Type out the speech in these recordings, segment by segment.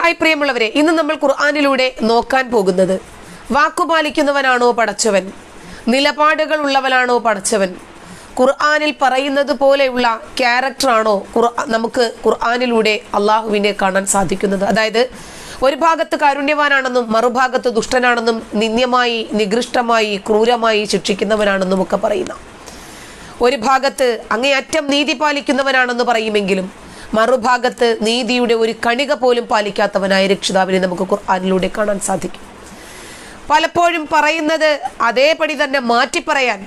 Hi പ്രിയമുള്ളവരെ ഇന്ന് നമ്മൾ ഖുർആാനിലൂടെ നോക്കാൻ പോകുന്നത് വാക്കുപാലിക്കുന്നവനാണോ പടച്ചവൻ? നിലപാടുകൾ ഉള്ളവനാണോ പടച്ചവൻ? ഖുർആാനിൽ പറയുന്നത് പോലെയുള്ള ക്യാരക്ടറാണോ ഖുർആ- നമുക്ക് ഖുർആാനിലൂടെ അള്ളാഹുവിനെ കാണാൻ സാധിക്കുന്നത്? അതായത് ഒരു ഭാഗത്ത് കാരുണ്യവാനാണെന്നും മറുഭാഗത്ത് ദുഷ്ടനാണെന്നും നിന്ദ്യമായി നികൃഷ്ടമായി ക്രൂരമായി ശിക്ഷിക്കുന്നവനാണെന്നും ഒക്കെ പറയുന്ന. ഒരു ഭാഗത്ത് അങ്ങേയറ്റം നീതി പാലിക്കുന്നവനാണെന്ന് പറയുമെങ്കിലും മറുഭാഗത്ത് നീതിയുടെ ഒരു കണിക പോലും പാലിക്കാത്തവനായ രക്ഷിതാവിനെ നമുക്ക് ഖുർആാനിലൂടെ കാണാൻ സാധിക്കും. പലപ്പോഴും പറയുന്നത് അതേപടി തന്നെ മാറ്റി പറയാൻ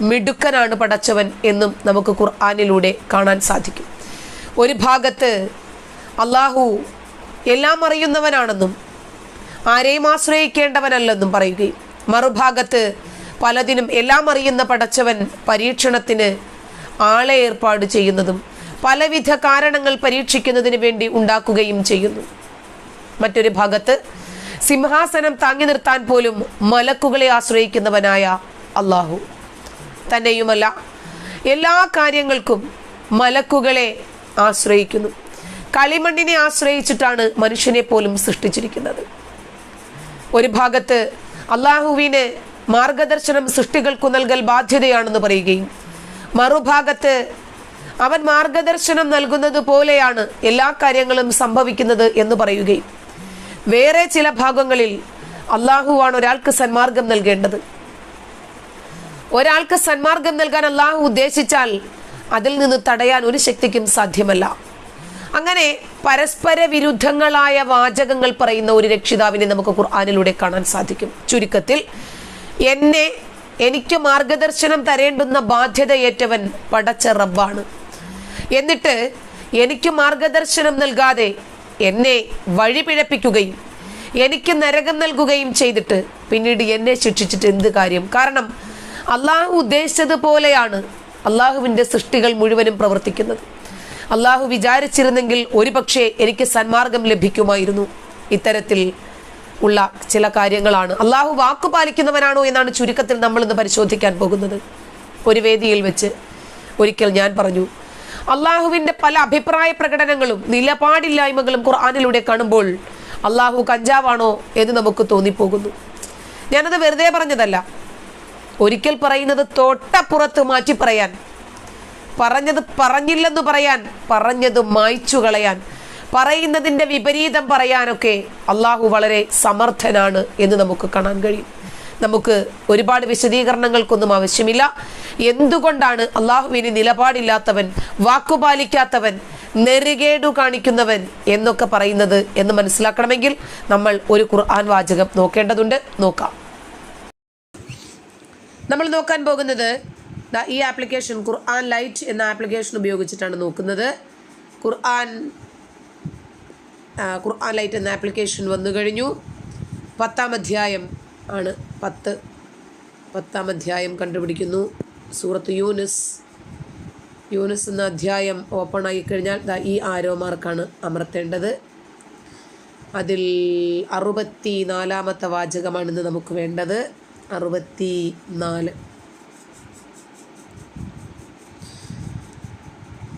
മിടുക്കനാണ് പടച്ചവൻ എന്നും നമുക്ക് ഖുർആാനിലൂടെ കാണാൻ സാധിക്കും. ഒരു ഭാഗത്ത് അള്ളാഹു എല്ലാം അറിയുന്നവനാണെന്നും ആരെയും ആശ്രയിക്കേണ്ടവനല്ലെന്നും പറയുകയും മറുഭാഗത്ത് പലതിനും എല്ലാം അറിയുന്ന പടച്ചവൻ പരീക്ഷണത്തിന് ആളെ ഏർപ്പാട് ചെയ്യുന്നതും പലവിധ കാരണങ്ങൾ പരീക്ഷിക്കുന്നതിന് വേണ്ടി ഉണ്ടാക്കുകയും ചെയ്യുന്നു. മറ്റൊരു ഭാഗത്ത് സിംഹാസനം താങ്ങി നിർത്താൻ പോലും മലക്കുകളെ ആശ്രയിക്കുന്നവനായ അള്ളാഹു തന്നെയുമല്ല എല്ലാ കാര്യങ്ങൾക്കും മലക്കുകളെ ആശ്രയിക്കുന്നു. കളിമണ്ണിനെ ആശ്രയിച്ചിട്ടാണ് മനുഷ്യനെ പോലും സൃഷ്ടിച്ചിരിക്കുന്നത്. ഒരു ഭാഗത്ത് അള്ളാഹുവിന് മാർഗദർശനം സൃഷ്ടികൾക്കു നൽകൽ ബാധ്യതയാണെന്ന് പറയുകയും മറുഭാഗത്ത് അവൻ മാർഗദർശനം നൽകുന്നത് പോലെയാണ് എല്ലാ കാര്യങ്ങളും സംഭവിക്കുന്നത് എന്ന് പറയുകയും വേറെ ചില ഭാഗങ്ങളിൽ അള്ളാഹുവാണ് ഒരാൾക്ക് സന്മാർഗം നൽകേണ്ടത്. ഒരാൾക്ക് സന്മാർഗം നൽകാൻ അള്ളാഹു ഉദ്ദേശിച്ചാൽ അതിൽ നിന്ന് തടയാൻ ഒരു ശക്തിക്കും സാധ്യമല്ല. അങ്ങനെ പരസ്പര വിരുദ്ധങ്ങളായ വാചകങ്ങൾ പറയുന്ന ഒരു രക്ഷിതാവിനെ നമുക്ക് ഖുർആാനിലൂടെ കാണാൻ സാധിക്കും. ചുരുക്കത്തിൽ എന്നെ എനിക്ക് മാർഗദർശനം തരേണ്ടുന്ന ബാധ്യതയേറ്റവൻ പടച്ച റബ്ബാണ്. എന്നിട്ട് എനിക്ക് മാർഗദർശനം നൽകാതെ എന്നെ വഴിപിഴപ്പിക്കുകയും എനിക്ക് നരകം നൽകുകയും ചെയ്തിട്ട് പിന്നീട് എന്നെ ശിക്ഷിച്ചിട്ട് എന്ത് കാര്യം? കാരണം അള്ളാഹു ഉദ്ദേശിച്ചതുപോലെയാണ് അള്ളാഹുവിന്റെ സൃഷ്ടികൾ മുഴുവനും പ്രവർത്തിക്കുന്നത്. അള്ളാഹു വിചാരിച്ചിരുന്നെങ്കിൽ ഒരുപക്ഷെ എനിക്ക് സന്മാർഗം ലഭിക്കുമായിരുന്നു. ഇത്തരത്തിൽ ഉള്ള ചില കാര്യങ്ങളാണ്. അള്ളാഹു വാക്കു പാലിക്കുന്നവനാണോ എന്നാണ് ചുരുക്കത്തിൽ നമ്മൾ ഇന്ന് പരിശോധിക്കാൻ പോകുന്നത്. ഒരു വേദിയിൽ വെച്ച് ഒരിക്കൽ ഞാൻ പറഞ്ഞു അള്ളാഹുവിന്റെ പല അഭിപ്രായ പ്രകടനങ്ങളും നിലപാടില്ലായ്മകളും ഖുർആാനിലൂടെ കാണുമ്പോൾ അള്ളാഹു കഞ്ചാവാണോ എന്ന് നമുക്ക് തോന്നിപ്പോകുന്നു. ഞാനത് വെറുതെ പറഞ്ഞതല്ല. ഒരിക്കൽ പറയുന്നത് തൊട്ടപ്പുറത്ത് മാറ്റി പറയാൻ പറഞ്ഞത് പറഞ്ഞില്ലെന്ന് പറയാൻ പറഞ്ഞത് മായ്ച്ചു കളയാൻ പറയുന്നതിന്റെ വിപരീതം പറയാനൊക്കെ അള്ളാഹു വളരെ സമർത്ഥനാണ് എന്ന് നമുക്ക് കാണാൻ കഴിയും. നമുക്ക് ഒരുപാട് വിശദീകരണങ്ങൾക്കൊന്നും ആവശ്യമില്ല. എന്തുകൊണ്ടാണ് അള്ളാഹുവിന് നിലപാടില്ലാത്തവൻ വാക്കുപാലിക്കാത്തവൻ നെറുകേടു കാണിക്കുന്നവൻ എന്നൊക്കെ പറയുന്നത് എന്ന് മനസ്സിലാക്കണമെങ്കിൽ നമ്മൾ ഒരു ഖുർആൻ വാചകം നോക്കേണ്ടതുണ്ട്. നോക്കാം. നമ്മൾ നോക്കാൻ പോകുന്നത് ഈ ആപ്ലിക്കേഷൻ ഖുർആൻ ലൈറ്റ് എന്ന ആപ്ലിക്കേഷൻ ഉപയോഗിച്ചിട്ടാണ് നോക്കുന്നത്. ഖുർആൻ ഖുർആൻ ലൈറ്റ് എന്ന ആപ്ലിക്കേഷൻ വന്നു കഴിഞ്ഞു. പത്താം അധ്യായം. ആണ്. പത്ത്. പത്താം അധ്യായം കണ്ടുപിടിക്കുന്നു. സൂറത്ത് യൂനിസ്. യൂനിസ് എന്ന അധ്യായം ഓപ്പൺ ആയി കഴിഞ്ഞാൽ ഈ ആരോ മാർക്കാണ് അമർത്തേണ്ടത്. അതിൽ അറുപത്തി നാലാമത്തെ വാചകമാണിന്ന് നമുക്ക് വേണ്ടത്. അറുപത്തി നാല്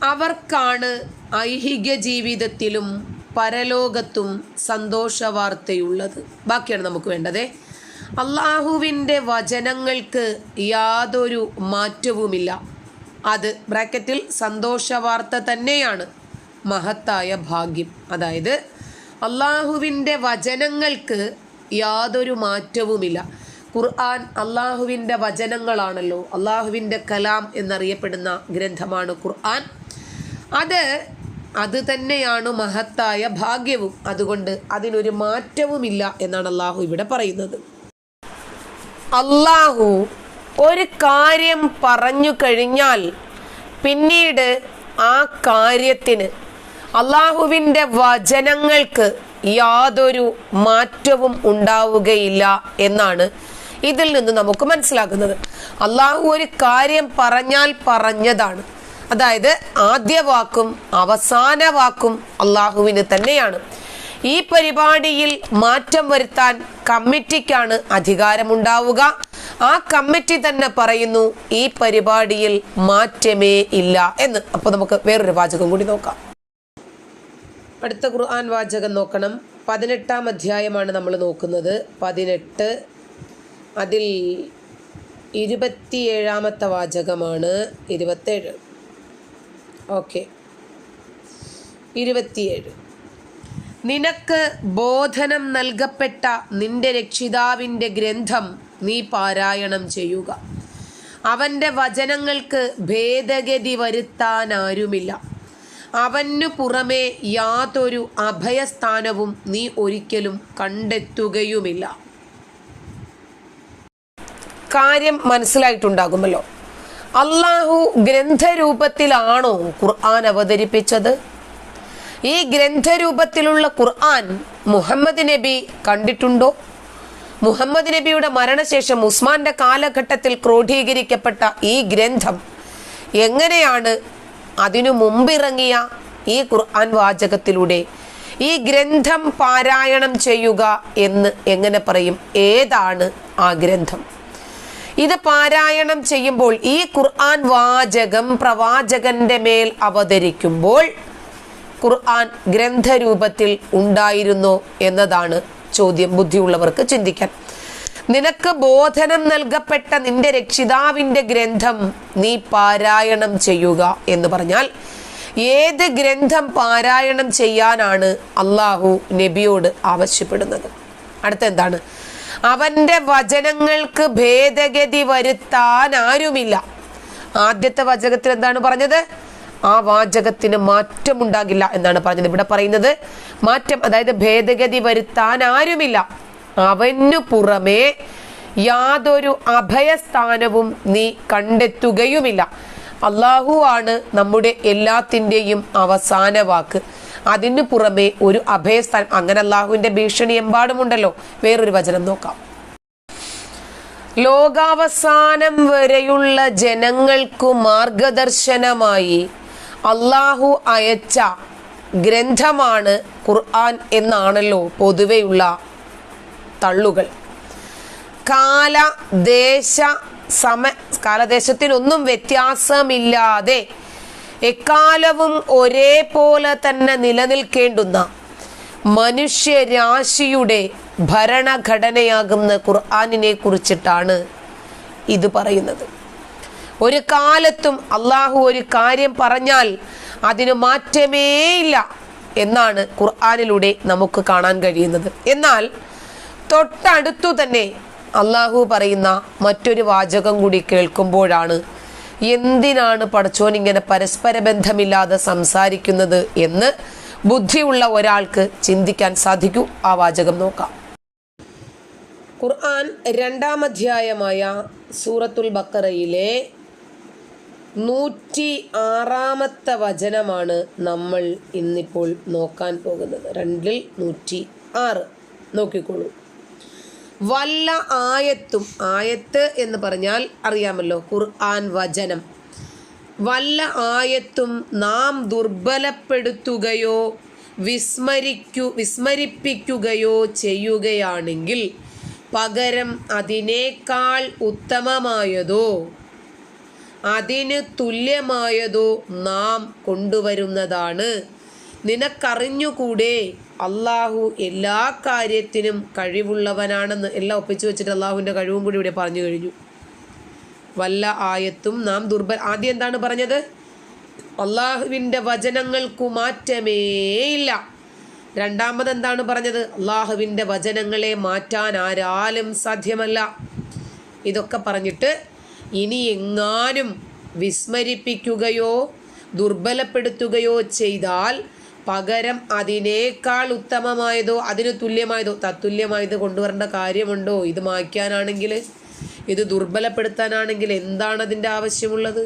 അവർക്കാണ് ഐഹിക ജീവിതത്തിലും പരലോകത്തും സന്തോഷവാർത്തയുള്ളത്. ബാക്കിയാണ് നമുക്ക് വേണ്ടത്. അള്ളാഹുവിന്റെ വചനങ്ങൾക്ക് യാതൊരു മാറ്റവുമില്ല. അത് ബ്രാക്കറ്റിൽ സന്തോഷ വാർത്ത തന്നെയാണ്. മഹത്തായ ഭാഗ്യം. അതായത് അള്ളാഹുവിന്റെ വചനങ്ങൾക്ക് യാതൊരു മാറ്റവുമില്ല. ഖുർആൻ അള്ളാഹുവിന്റെ വചനങ്ങളാണല്ലോ. അള്ളാഹുവിന്റെ കലാം എന്നറിയപ്പെടുന്ന ഗ്രന്ഥമാണ് ഖുർആൻ. അത് അത് തന്നെയാണ് മഹത്തായ ഭാഗ്യവും. അതുകൊണ്ട് അതിനൊരു മാറ്റവുമില്ല എന്നാണ് അള്ളാഹു ഇവിടെ പറയുന്നത്. അള്ളാഹു ഒരു കാര്യം പറഞ്ഞു കഴിഞ്ഞാൽ പിന്നീട് ആ കാര്യത്തിന് അള്ളാഹുവിന്റെ വചനങ്ങൾക്ക് യാതൊരു മാറ്റവും ഉണ്ടാവുകയില്ല എന്നാണ് ഇതിൽ നിന്ന് നമുക്ക് മനസ്സിലാക്കുന്നത് അള്ളാഹു ഒരു കാര്യം പറഞ്ഞാൽ പറഞ്ഞതാണ്. അതായത് ആദ്യ വാക്കും അവസാന വാക്കും അള്ളാഹുവിന് തന്നെയാണ്. ഈ പരിപാടിയിൽ മാറ്റം വരുത്താൻ കമ്മിറ്റിക്കാണ് അധികാരമുണ്ടാവുക. ആ കമ്മിറ്റി തന്നെ പറയുന്നു ഈ പരിപാടിയിൽ മാറ്റമേ ഇല്ല എന്ന്. അപ്പൊ നമുക്ക് വേറൊരു വാചകം കൂടി നോക്കാം. അടുത്ത ഖുർആൻ വാചകം നോക്കണം. പതിനെട്ടാം അധ്യായമാണ് നമ്മൾ നോക്കുന്നത്. പതിനെട്ട് അതിൽ ഇരുപത്തിയേഴാമത്തെ വാചകമാണ്. ഇരുപത്തേഴ്. ഓക്കെ. ഇരുപത്തിയേഴ്. നിനക്ക് ബോധനം നൽകപ്പെട്ട നിന്റെ രക്ഷിതാവിന്റെ ഗ്രന്ഥം നീ പാരായണം ചെയ്യുക. അവന്റെ വചനങ്ങൾക്ക് ഭേദഗതി വരുത്താനാരുമില്ല. അവനു പുറമേ യാതൊരു അഭയസ്ഥാനവും നീ ഒരിക്കലും കണ്ടെത്തുകയുമില്ല. കാര്യം മനസ്സിലായിട്ടുണ്ടാകുമല്ലോ. അള്ളാഹു ഗ്രന്ഥരൂപത്തിലാണോ ഖുർആൻ അവതരിപ്പിച്ചത്? ഈ ഗ്രന്ഥരൂപത്തിലുള്ള ഖുർആൻ മുഹമ്മദ് നബി കണ്ടിട്ടുണ്ടോ? മുഹമ്മദ് നബിയുടെ മരണശേഷം ഉസ്മാന്റെ കാലഘട്ടത്തിൽ ക്രോഡീകരിക്കപ്പെട്ട ഈ ഗ്രന്ഥം എങ്ങനെയാണ് അതിനു മുമ്പിറങ്ങിയ ഈ ഖുർആൻ വാചകത്തിലൂടെ? ഈ ഗ്രന്ഥം പാരായണം ചെയ്യുക എന്ന് എങ്ങനെ പറയും? ഏതാണ് ആ ഗ്രന്ഥം? ഇത് പാരായണം ചെയ്യുമ്പോൾ ഈ ഖുർആൻ വാചകം പ്രവാചകന്റെ മേൽ അവതരിക്കുമ്പോൾ ഖുർആൻ ഗ്രന്ഥരൂപത്തിൽ ഉണ്ടായിരുന്നോ എന്നതാണ് ചോദ്യം ബുദ്ധിയുള്ളവർക്ക് ചിന്തിക്കാൻ. നിനക്ക് ബോധനം നൽകപ്പെട്ട നിന്റെ രക്ഷിതാവിന്റെ ഗ്രന്ഥം നീ പാരായണം ചെയ്യുക എന്ന് പറഞ്ഞാൽ ഏത് ഗ്രന്ഥം പാരായണം ചെയ്യാനാണ് അള്ളാഹു നബിയോട് ആവശ്യപ്പെടുന്നത്? അടുത്ത എന്താണ് അവന്റെ വചനങ്ങൾക്ക് ഭേദഗതി വരുത്താൻ ആരുമില്ല. ആദ്യത്തെ വചകത്തിൽ എന്താണ് പറഞ്ഞത്? ആ വാചകത്തിന് മാറ്റമുണ്ടാകില്ല എന്നാണ് പറഞ്ഞത്. ഇവിടെ പറയുന്നത് മാറ്റം അതായത് ഭേദഗതി വരുത്താൻ ആരുമില്ല. അവനു പുറമേ യാതൊരു അഭയസ്ഥാനവും നീ കണ്ടെത്തുകയുമില്ല. അള്ളാഹു ആണ് നമ്മുടെ എല്ലാത്തിന്റെയും അവസാന വാക്ക്. അതിനു പുറമെ ഒരു അഭയസ്ഥാനം. അങ്ങനെ അള്ളാഹുവിന്റെ ഭീഷണി എമ്പാടുമുണ്ടല്ലോ. വേറൊരു വചനം നോക്കാം. ലോകാവസാനം വരെയുള്ള ജനങ്ങൾക്കു മാർഗദർശനമായി അള്ളാഹു അയച്ച ഗ്രന്ഥമാണ് ഖുർആൻ എന്നാണല്ലോ പൊതുവെയുള്ള തള്ളുകൾ. കാല ദേശ സമ കാലദേശത്തിനൊന്നും വ്യത്യാസമില്ലാതെ എക്കാലവും ഒരേപോലെ തന്നെ നിലനിൽക്കേണ്ടുന്ന മനുഷ്യരാശിയുടെ ഭരണഘടനയാകുന്ന ഖുർആാനിനെ കുറിച്ചിട്ടാണ് ഇത് പറയുന്നത്. ഒരു കാലത്തും അള്ളാഹു ഒരു കാര്യം പറഞ്ഞാൽ അതിന് മാറ്റമേയില്ല എന്നാണ് ഖുർആാനിലൂടെ നമുക്ക് കാണാൻ കഴിയുന്നത്. എന്നാൽ തൊട്ടടുത്തു തന്നെ അള്ളാഹു പറയുന്ന മറ്റൊരു വാചകം കൂടി കേൾക്കുമ്പോഴാണ് എന്തിനാണ് പടച്ചോൻ ഇങ്ങനെ പരസ്പര ബന്ധമില്ലാതെ സംസാരിക്കുന്നത് എന്ന് ബുദ്ധിയുള്ള ഒരാൾക്ക് ചിന്തിക്കാൻ സാധിക്കൂ. ആ വാചകം നോക്കാം. ഖുർആൻ രണ്ടാം അധ്യായമായ സൂറത്തുൽ ബക്കറയിലെ നൂറ്റി ആറാമത്തെ വചനമാണ് നമ്മൾ ഇന്നിപ്പോൾ നോക്കാൻ പോകുന്നത്. രണ്ടിൽ നൂറ്റി ആറ് നോക്കിക്കോളൂ. വല്ല ആയത്തും ആയത്ത് എന്ന് പറഞ്ഞാൽ അറിയാമല്ലോ ഖുർആൻ വചനം. വല്ല ആയത്തും നാം ദുർബലപ്പെടുത്തുകയോ വിസ്മരിക്കു വിസ്മരിപ്പിക്കുകയോ ചെയ്യുകയാണെങ്കിൽ പകരം അതിനേക്കാൾ ഉത്തമമായതോ? അതിന് തുല്യമായതു നാം കൊണ്ടുവരുന്നതാണ്. നിനക്കറിഞ്ഞുകൂടെ അള്ളാഹു എല്ലാ കാര്യത്തിനും കഴിവുള്ളവനാണെന്ന് എല്ലാം ഒപ്പിച്ചു വെച്ചിട്ട് അള്ളാഹുവിന്റെ കഴിവും കൂടി ഇവിടെ പറഞ്ഞു കഴിഞ്ഞു. വല്ല ആയത്തും നാം ദുർബൽ ആദ്യം എന്താണ് പറഞ്ഞത്? അള്ളാഹുവിന്റെ വചനങ്ങൾക്കു മാറ്റമേയില്ല രണ്ടാമത് എന്താണ് പറഞ്ഞത്? അള്ളാഹുവിന്റെ വചനങ്ങളെ മാറ്റാൻ ആരാലും സാധ്യമല്ല. ഇതൊക്കെ പറഞ്ഞിട്ട് ഇനി എങ്ങാനും വിസ്മരിപ്പിക്കുകയോ ദുർബലപ്പെടുത്തുകയോ ചെയ്താൽ പകരം അതിനേക്കാൾ ഉത്തമമായതോ അതിന് തുല്യമായതോ തത്തുല്യമായത് കൊണ്ടുവരേണ്ട കാര്യമുണ്ടോ? ഇത് മായ്ക്കാനാണെങ്കിൽ ഇത് ദുർബലപ്പെടുത്താനാണെങ്കിൽ എന്താണ് അതിന്റെ ആവശ്യമുള്ളത്?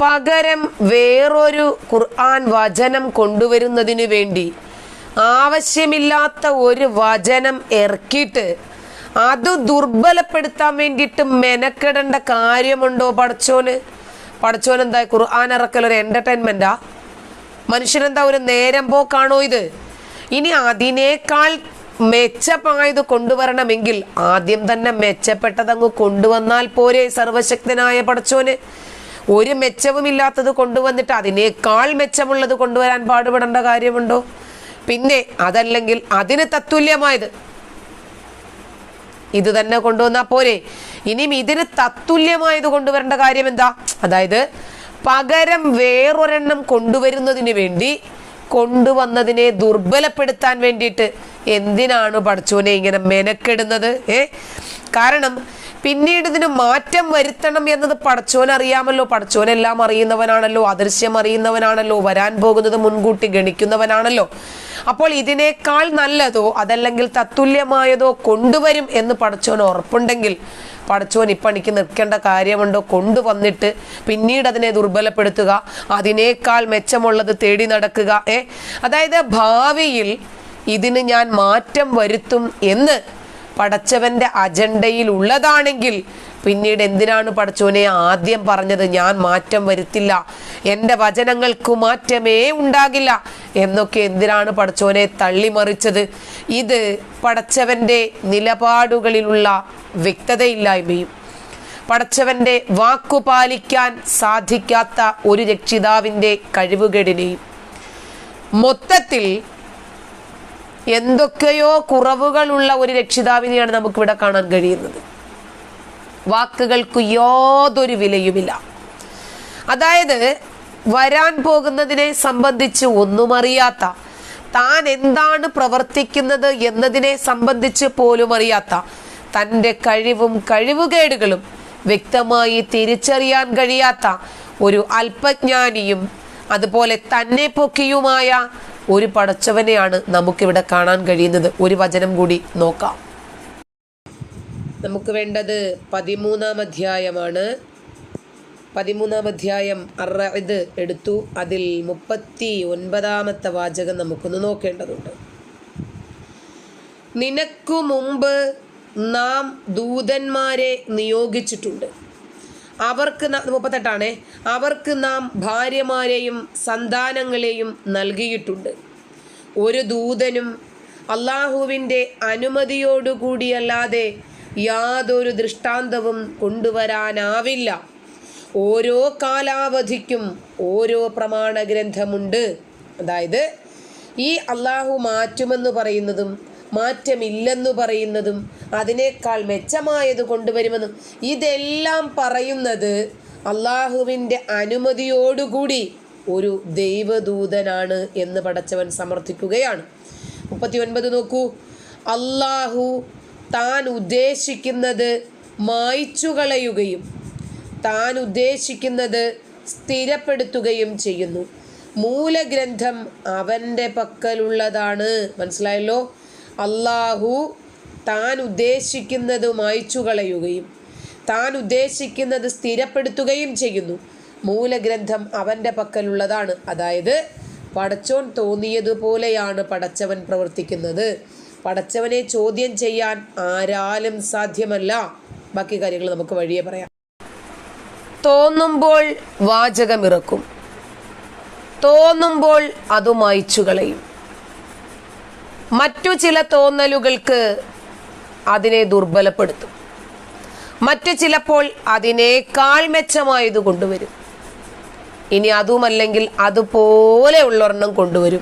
പകരം വേറൊരു ഖുർആൻ വചനം കൊണ്ടുവരുന്നതിന് വേണ്ടി ആവശ്യമില്ലാത്ത ഒരു വചനം ഇറക്കിയിട്ട് അത് ദുർബലപ്പെടുത്താൻ വേണ്ടിയിട്ട് മെനക്കെടേണ്ട കാര്യമുണ്ടോ പടച്ചോന്? പടച്ചോൻ എന്താ ഖുർആൻ ഇറക്കൽ ഒരു എന്റർടൈൻമെന്റാ മനുഷ്യനെന്താ ഒരു നേരം പോക്കാണോ ഇത്? ഇനി അതിനേക്കാൾ മെച്ചപ്പായത് കൊണ്ടുവരണമെങ്കിൽ ആദ്യം തന്നെ മെച്ചപ്പെട്ടതങ്ങ് കൊണ്ടുവന്നാൽ പോരെ സർവശക്തനായ പടച്ചോന്. ഒരു മെച്ചവുമില്ലാത്തത് കൊണ്ടുവന്നിട്ട് അതിനേക്കാൾ മെച്ചമുള്ളത് കൊണ്ടുവരാൻ പാടുപെടേണ്ട കാര്യമുണ്ടോ? പിന്നെ അതല്ലെങ്കിൽ അതിന് തത്തുല്യമായത് ഇത് തന്നെ കൊണ്ടുവന്നാ പോരെ. ഇനിയും ഇതിന് തത്തുല്യമായത് കൊണ്ടുവരേണ്ട കാര്യം എന്താ അതായത് പകരം വേറൊരെണ്ണം കൊണ്ടുവരുന്നതിന് വേണ്ടി കൊണ്ടുവന്നതിനെ ദുർബലപ്പെടുത്താൻ വേണ്ടിയിട്ട് എന്തിനാണ് പഠിച്ചോനെ ഇങ്ങനെ മെനക്കെടുന്നത്? ഏ? കാരണം പിന്നീട് ഇതിന് മാറ്റം വരുത്തണം എന്നത് പടച്ചോൻ അറിയാമല്ലോ. പടച്ചോനെല്ലാം അറിയുന്നവനാണല്ലോ അദൃശ്യം അറിയുന്നവനാണല്ലോ വരാൻ പോകുന്നത് മുൻകൂട്ടി ഗണിക്കുന്നവനാണല്ലോ. അപ്പോൾ ഇതിനേക്കാൾ നല്ലതോ അതല്ലെങ്കിൽ തത്തുല്യമായതോ കൊണ്ടുവരും എന്ന് പടച്ചോൻ ഉറപ്പുണ്ടെങ്കിൽ പടച്ചോൻ ഇപ്പണിക്ക് നിൽക്കേണ്ട കാര്യമുണ്ടോ? കൊണ്ടുവന്നിട്ട് പിന്നീട് അതിനെ ദുർബലപ്പെടുത്തുക അതിനേക്കാൾ മെച്ചമുള്ളത് തേടി നടക്കുക ഏ? അതായത് ഭാവിയിൽ ഇതിന് ഞാൻ മാറ്റം വരുത്തും എന്ന് പടച്ചവന്റെ അജണ്ടയിൽ ഉള്ളതാണെങ്കിൽ പിന്നീട് എന്തിനാണ് പടച്ചോനെ ആദ്യം പറഞ്ഞത്? ഞാൻ മാറ്റം വരുത്തില്ല. എന്റെ വചനങ്ങൾക്ക് മാറ്റമേ ഉണ്ടാകില്ല. എന്നൊക്കെ എന്തിനാണ് പടച്ചോനെ തള്ളിമറിച്ചത്? ഇത് പടച്ചവന്റെ നിലപാടുകളിലുള്ള വ്യക്തതയില്ലായ്മയും പടച്ചവന്റെ വാക്കു പാലിക്കാൻ സാധിക്കാത്ത ഒരു രക്ഷിതാവിന്റെ കഴിവുകേടിനെയും മൊത്തത്തിൽ എന്തൊക്കെയോ കുറവുകളുള്ള ഒരു രക്ഷിതാവിനെയാണ് നമുക്കിവിടെ കാണാൻ കഴിയുന്നത്. വാക്കുകൾക്ക് യാതൊരു വിലയുമില്ല. അതായത് വരാൻ പോകുന്നതിനെ സംബന്ധിച്ച് ഒന്നും അറിയാത്ത താൻ എന്താണ് പ്രവർത്തിക്കുന്നത് എന്നതിനെ സംബന്ധിച്ച് പോലും അറിയാത്ത തന്റെ കഴിവും കഴിവുകേടുകളും വ്യക്തമായി തിരിച്ചറിയാൻ കഴിയാത്ത ഒരു അല്പജ്ഞാനിയും അതുപോലെ തന്നെ പൊക്കിയുമായ ഒരു പടച്ചവനെയാണ് നമുക്കിവിടെ കാണാൻ കഴിയുന്നത്. ഒരു വചനം കൂടി നോക്കാം. നമുക്ക് വേണ്ടത് പതിമൂന്നാം അധ്യായമാണ്. പതിമൂന്നാം അധ്യായം അറ ഇത് എടുത്തു. അതിൽ മുപ്പത്തി ഒൻപതാമത്തെ വാചകം നമുക്കൊന്ന് നോക്കേണ്ടതുണ്ട്. നിനക്കു മുമ്പ് നാം ദൂതന്മാരെ നിയോഗിച്ചിട്ടുണ്ട്. അവർക്ക് മുപ്പത്തെട്ടാണ്. അവർക്ക് നാം ഭാര്യമാരെയും സന്താനങ്ങളെയും നൽകിയിട്ടുണ്ട്. ഒരു ദൂതനും അള്ളാഹുവിന്റെ അനുമതിയോടുകൂടിയല്ലാതെ യാതൊരു ദൃഷ്ടാന്തവും കൊണ്ടുവരാനാവില്ല. ഓരോ കാലാവധിക്കും ഓരോ പ്രമാണ ഗ്രന്ഥമുണ്ട് അതായത് ഈ അള്ളാഹു മാറ്റുമെന്ന് പറയുന്നതും മാറ്റമില്ലെന്ന് പറയുന്നതും അതിനേക്കാൾ മെച്ചമായത് കൊണ്ടുവരുമെന്നും ഇതെല്ലാം പറയുന്നത് അള്ളാഹുവിന്റെ അനുമതിയോടുകൂടി ഒരു ദൈവദൂതനാണ് എന്ന് പടച്ചവൻ സമർത്ഥിക്കുകയാണ്. മുപ്പത്തി ഒൻപത് നോക്കൂ. അള്ളാഹു താൻ ഉദ്ദേശിക്കുന്നത് മായ്ച്ചു കളയുകയും താൻ ഉദ്ദേശിക്കുന്നത് സ്ഥിരപ്പെടുത്തുകയും ചെയ്യുന്നു. മൂലഗ്രന്ഥം അവന്റെ പക്കലുള്ളതാണ്. മനസ്സിലായല്ലോ? അള്ളാഹു താൻ ഉദ്ദേശിക്കുന്നത് മായ്ച്ചു കളയുകയും താൻ ഉദ്ദേശിക്കുന്നത് സ്ഥിരപ്പെടുത്തുകയും ചെയ്യുന്നു. മൂലഗ്രന്ഥം അവന്റെ പക്കലുള്ളതാണ്. അതായത് പടച്ചോൻ തോന്നിയതുപോലെയാണ് പടച്ചവൻ പ്രവർത്തിക്കുന്നത്. പടച്ചവനെ ചോദ്യം ചെയ്യാൻ ആരാലും സാധ്യമല്ല. ബാക്കി കാര്യങ്ങൾ നമുക്ക് വഴിയെ പറയാം. തോന്നുമ്പോൾ വാചകമിറക്കും. തോന്നുമ്പോൾ അത് മായ്ച്ചു കളയും മറ്റു ചില തോന്നലുകൾക്ക് അതിനെ ദുർബലപ്പെടുത്തും. മറ്റു ചിലപ്പോൾ അതിനേക്കാൾ മെച്ചമായത് കൊണ്ടുവരും. ഇനി അതുമല്ലെങ്കിൽ അതുപോലെ ഉള്ളൊരെണ്ണം കൊണ്ടുവരും.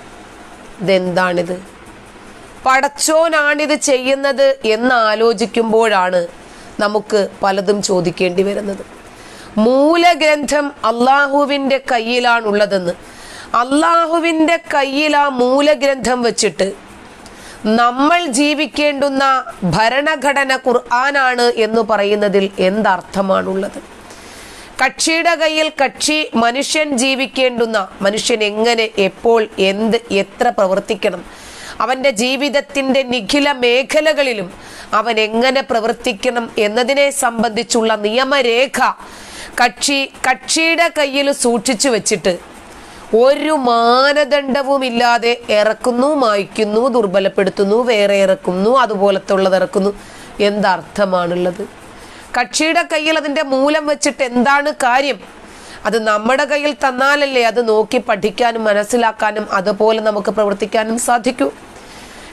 ഇതെന്താണിത്? പടച്ചോനാണിത് ചെയ്യുന്നത് എന്ന് ആലോചിക്കുമ്പോഴാണ് നമുക്ക് പലതും ചോദിക്കേണ്ടി വരുന്നത്. മൂലഗ്രന്ഥം അള്ളാഹുവിന്റെ കയ്യിലാണുള്ളതെന്ന്. അള്ളാഹുവിന്റെ കയ്യിൽ ആ മൂലഗ്രന്ഥം വെച്ചിട്ട് നമ്മൾ ജീവിക്കേണ്ടുന്ന ഭരണഘടന ഖുർആനാണ് എന്ന് പറയുന്നതിൽ എന്തർത്ഥമാണുള്ളത്? കക്ഷിയുടെ കയ്യിൽ കക്ഷി മനുഷ്യൻ ജീവിക്കേണ്ടുന്ന മനുഷ്യൻ എങ്ങനെ എപ്പോൾ എന്ത് എത്ര പ്രവർത്തിക്കണം? അവന്റെ ജീവിതത്തിന്റെ നിഖില മേഖലകളിലും അവൻ എങ്ങനെ പ്രവർത്തിക്കണം എന്നതിനെ സംബന്ധിച്ചുള്ള നിയമരേഖ കക്ഷി കക്ഷിയുടെ കയ്യിൽ സൂക്ഷിച്ചു വെച്ചിട്ട് ഒരു മാനദണ്ഡവും ഇല്ലാതെ ഇറക്കുന്നു മായ്ക്കുന്നു ദുർബലപ്പെടുത്തുന്നു വേറെ ഇറക്കുന്നു അതുപോലത്തെ ഉള്ളത് ഇറക്കുന്നു. എന്തർത്ഥമാണുള്ളത്? കക്ഷിയുടെ കയ്യിൽ അതിന്റെ മൂലം വെച്ചിട്ട് എന്താണ് കാര്യം? അത് നമ്മുടെ കയ്യിൽ തന്നാലല്ലേ അത് നോക്കി പഠിക്കാനും മനസ്സിലാക്കാനും അതുപോലെ നമുക്ക് പ്രവർത്തിക്കാനും സാധിക്കൂ.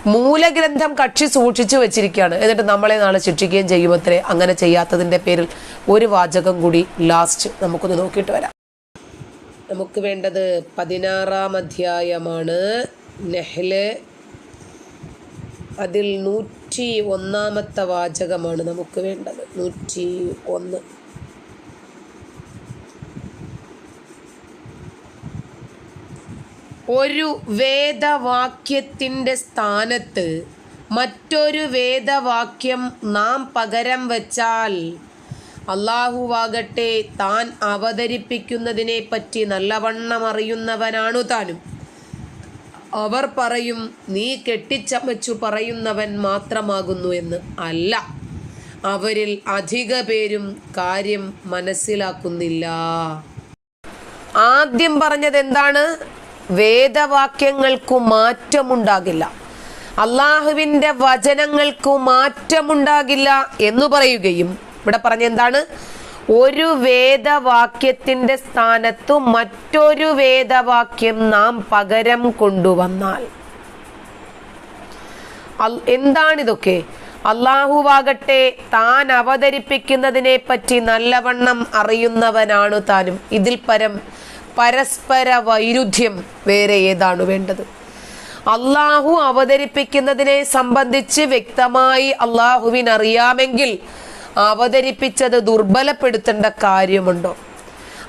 മൂലഗ്രന്ഥം കക്ഷി സൂക്ഷിച്ചു വെച്ചിരിക്കുകയാണ്. എന്നിട്ട് നമ്മളെ നാളെ ശിക്ഷിക്കുകയും ചെയ്യുമത്രേ അങ്ങനെ ചെയ്യാത്തതിന്റെ പേരിൽ ഒരു വാചകം കൂടി ലാസ്റ്റ് നമുക്കൊന്ന് നോക്കിയിട്ട് വരാം. നമുക്ക് വേണ്ടത് പതിനാറാം അധ്യായമാണ് നെഹ്ല്. അതിൽ നൂറ്റി ഒന്നാമത്തെ വാചകമാണ് നമുക്ക് വേണ്ടത്. നൂറ്റി ഒന്ന്. ഒരു വേദവാക്യത്തിന്റെ സ്ഥാനത്ത് മറ്റൊരു വേദവാക്യം നാം പകരം വച്ചാൽ അള്ളാഹുവാകട്ടെ താൻ അവതരിപ്പിക്കുന്നതിനെ പറ്റി നല്ലവണ്ണം അറിയുന്നവനാണു താനും. അവർ പറയും നീ കെട്ടിച്ചമച്ചു പറയുന്നവൻ മാത്രമാകുന്നു എന്ന്. അല്ല അവരിൽ അധിക പേരും കാര്യം മനസ്സിലാക്കുന്നില്ല. ആദ്യം പറഞ്ഞത് എന്താണ്? വേദവാക്യങ്ങൾക്കു മാറ്റമുണ്ടാകില്ല. അള്ളാഹുവിന്റെ വചനങ്ങൾക്കു മാറ്റമുണ്ടാകില്ല എന്ന് പറയുകയും ഇവിടെ പറഞ്ഞ എന്താണ്? ഒരു വേദവാക്യത്തിന്റെ സ്ഥാനത്തു മറ്റൊരു വേദവാക്യം നാം പകരം കൊണ്ടുവന്നാൽ. എന്താണിതൊക്കെ? അള്ളാഹുവാകട്ടെ താൻ അവതരിപ്പിക്കുന്നതിനെ പറ്റി നല്ലവണ്ണം അറിയുന്നവനാണ് താനും. ഇതിൽ പരം പരസ്പര വൈരുദ്ധ്യം വേറെ ഏതാണ് വേണ്ടത്? അള്ളാഹു അവതരിപ്പിക്കുന്നതിനെ സംബന്ധിച്ച് വ്യക്തമായി അള്ളാഹുവിന് അറിയാമെങ്കിൽ അവതരിപ്പിച്ചത് ദുർബലപ്പെടുത്തേണ്ട കാര്യമുണ്ടോ?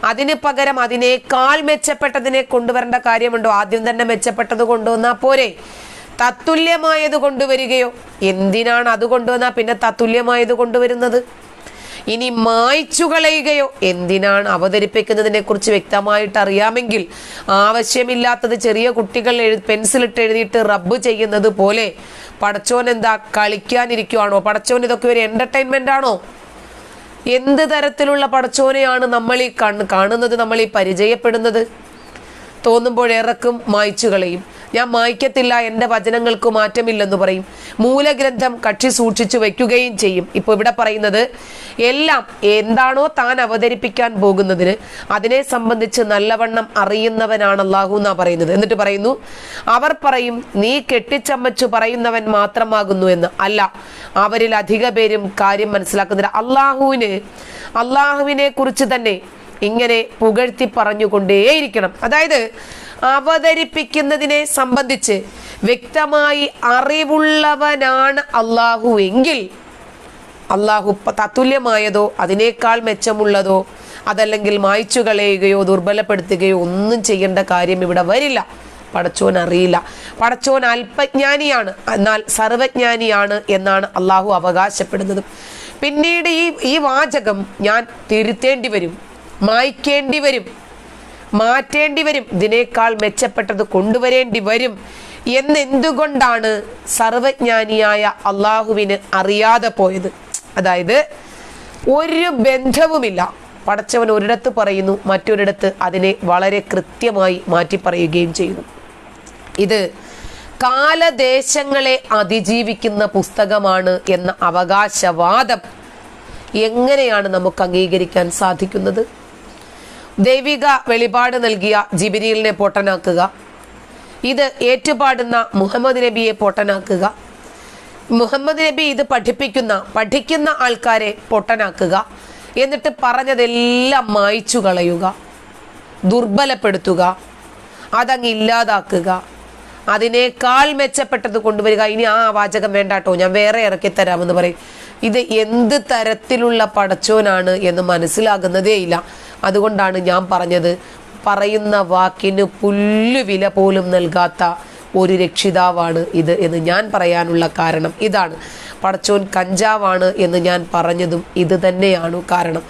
അതിന് പകരം അതിനേക്കാൾ മെച്ചപ്പെട്ടതിനെ കൊണ്ടുവരേണ്ട കാര്യമുണ്ടോ? ആദ്യം തന്നെ മെച്ചപ്പെട്ടത് കൊണ്ടുവന്നാൽ പോരെ. തത്തുല്യമായത് കൊണ്ടുവരികയോ? എന്തിനാണ് അത് കൊണ്ടുവന്നാൽ പിന്നെ തത്തുല്യമായത് കൊണ്ടുവരുന്നത്? ഇനി മായ്ച്ചു കളയുകയോ? എന്തിനാണ് അവതരിപ്പിക്കുന്നതിനെ കുറിച്ച് വ്യക്തമായിട്ട് അറിയാമെങ്കിൽ ആവശ്യമില്ലാത്തത് ചെറിയ കുട്ടികൾ പെൻസിലിട്ട് എഴുതിയിട്ട് റബ്ബ് ചെയ്യുന്നത് പോലെ പടച്ചോൻ എന്താ കളിക്കാനിരിക്കുവാണോ? പടച്ചോൻ ഇതൊക്കെ ഒരു എന്റർടൈൻമെന്റ് ആണോ? എന്ത് തരത്തിലുള്ള പടച്ചോനെയാണ് നമ്മൾ ഈ കാണുന്നത് നമ്മൾ ഈ പരിചയപ്പെടുന്നത്? തോന്നുമ്പോൾ ഇറക്കും മായ്ച്ചു കളയും. ഞാൻ മായ്ക്കത്തില്ല എന്റെ വചനങ്ങൾക്ക് മാറ്റമില്ലെന്ന് പറയും. മൂലഗ്രന്ഥം കക്ഷി സൂക്ഷിച്ചു വയ്ക്കുകയും ചെയ്യും. ഇപ്പോൾ ഇവിടെ പറയുന്നത് എല്ലാം എന്താണോ താൻ അവതരിപ്പിക്കാൻ പോകുന്നതിന് അതിനെ സംബന്ധിച്ച് നല്ലവണ്ണം അറിയുന്നവനാണ് അള്ളാഹു എന്നാ പറയുന്നത്. എന്നിട്ട് പറയുന്നു അവർ പറയും നീ കെട്ടിച്ചമ്മച്ചു പറയുന്നവൻ മാത്രമാകുന്നു എന്ന്. അല്ല അവരിൽ അധിക പേരും കാര്യം മനസ്സിലാക്കുന്നില്ല. അള്ളാഹുവിന് അള്ളാഹുവിനെ കുറിച്ച് തന്നെ ഇങ്ങനെ പുകഴ്ത്തി പറഞ്ഞുകൊണ്ടേയിരിക്കണം. അതായത് അവതരിപ്പിക്കുന്നതിനെ സംബന്ധിച്ച് വ്യക്തമായി അറിവുള്ളവനാണ് അള്ളാഹു എങ്കിൽ അള്ളാഹു തത്തുല്യമായതോ അതിനേക്കാൾ മെച്ചമുള്ളതോ അതല്ലെങ്കിൽ മായ്ച്ചു കളയുകയോ ദുർബലപ്പെടുത്തുകയോ ഒന്നും ചെയ്യേണ്ട കാര്യം ഇവിടെ വരില്ല. പടച്ചോൻ അറിയില്ല. പടച്ചോൻ അല്പജ്ഞാനിയാണ്. എന്നാൽ സർവജ്ഞാനിയാണ് എന്നാണ് അള്ളാഹു അവകാശപ്പെടുന്നത്. പിന്നീട് ഈ ഈ വാചകം ഞാൻ തിരുത്തേണ്ടി വരും മായ്ക്കേണ്ടി വരും. മാറ്റേണ്ടി വരും. ഇതിനേക്കാൾ മെച്ചപ്പെട്ടത് കൊണ്ടുവരേണ്ടി വരും. എന്നെന്തുകൊണ്ടാണ് സർവജ്ഞാനിയായ അള്ളാഹുവിന് അറിയാതെ പോയത്? അതായത് ഒരു ബന്ധവുമില്ല. പടച്ചവൻ ഒരിടത്ത് പറയുന്നു മറ്റൊരിടത്ത് അതിനെ വളരെ കൃത്യമായി മാറ്റി പറയുകയും ചെയ്യുന്നു. ഇത് കാലദേശങ്ങളെ അതിജീവിക്കുന്ന പുസ്തകമാണ് എന്ന അവകാശവാദം എങ്ങനെയാണ് നമുക്ക് അംഗീകരിക്കാൻ സാധിക്കുന്നത്? ദൈവിക വെളിപാട് നൽകിയ ജിബിരിലിനെ പൊട്ടനാക്കുക. ഇത് ഏറ്റുപാടുന്ന മുഹമ്മദ് നബിയെ പൊട്ടനാക്കുക. മുഹമ്മദ് നബി ഇത് പഠിപ്പിക്കുന്ന പഠിക്കുന്ന ആൾക്കാരെ പൊട്ടനാക്കുക. എന്നിട്ട് പറഞ്ഞതെല്ലാം മായ്ച്ചു കളയുക. ദുർബലപ്പെടുത്തുക. അതങ്ങ് ഇല്ലാതാക്കുക. അതിനേക്കാൾ മെച്ചപ്പെട്ടത് കൊണ്ടുവരിക. ഇനി ആ വാചകം വേണ്ടാട്ടോ. ഞാൻ വേറെ ഇറക്കി തരാമെന്ന് പറയും. ഇത് എന്ത് തരത്തിലുള്ള പടച്ചോനാണ് എന്ന് മനസ്സിലാകുന്നതേയില്ല അതുകൊണ്ടാണ് ഞാൻ പറഞ്ഞത് പറയുന്ന വാക്കിന് പുല്ലു വില പോലും നൽകാത്ത ഒരു രക്ഷിതാവാണ് ഇത് എന്ന് ഞാൻ പറയാനുള്ള കാരണം ഇതാണ്. പടച്ചോൻ കഞ്ചാവാണ് എന്ന് ഞാൻ പറഞ്ഞതും ഇത് തന്നെയാണ് കാരണം.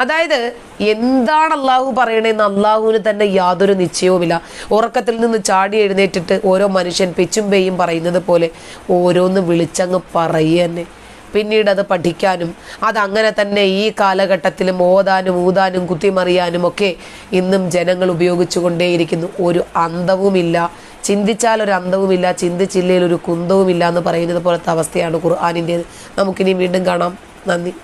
അതായത് എന്താണ് അള്ളാഹു പറയണേന്ന് അള്ളാഹുവിന് തന്നെ യാതൊരു നിശ്ചയവുമില്ല. ഉറക്കത്തിൽ നിന്ന് ചാടി എഴുന്നേറ്റിട്ട് ഓരോ മനുഷ്യൻ പിച്ചും പെയ്യും പറയുന്നത് പോലെ ഓരോന്ന് വിളിച്ചങ്ങ് പറയുക തന്നെ. പിന്നീട് അത് പഠിക്കാനും അതങ്ങനെ തന്നെ ഈ കാലഘട്ടത്തിലും ഓതാനും ഊതാനും കുത്തിമറിയാനും ഒക്കെ ഇന്നും ജനങ്ങൾ ഉപയോഗിച്ചു കൊണ്ടേയിരിക്കുന്നു ഒരു അന്തവുമില്ല. ചിന്തിച്ചാൽ ഒരു അന്തവുമില്ല. ചിന്തിച്ചില്ലെങ്കിൽ ഒരു കുന്തവുമില്ല എന്ന് പറയുന്നത് പോലത്തെ അവസ്ഥയാണ് ഖുർആാനിന്റേത്. നമുക്കിനി വീണ്ടും കാണാം. നന്ദി.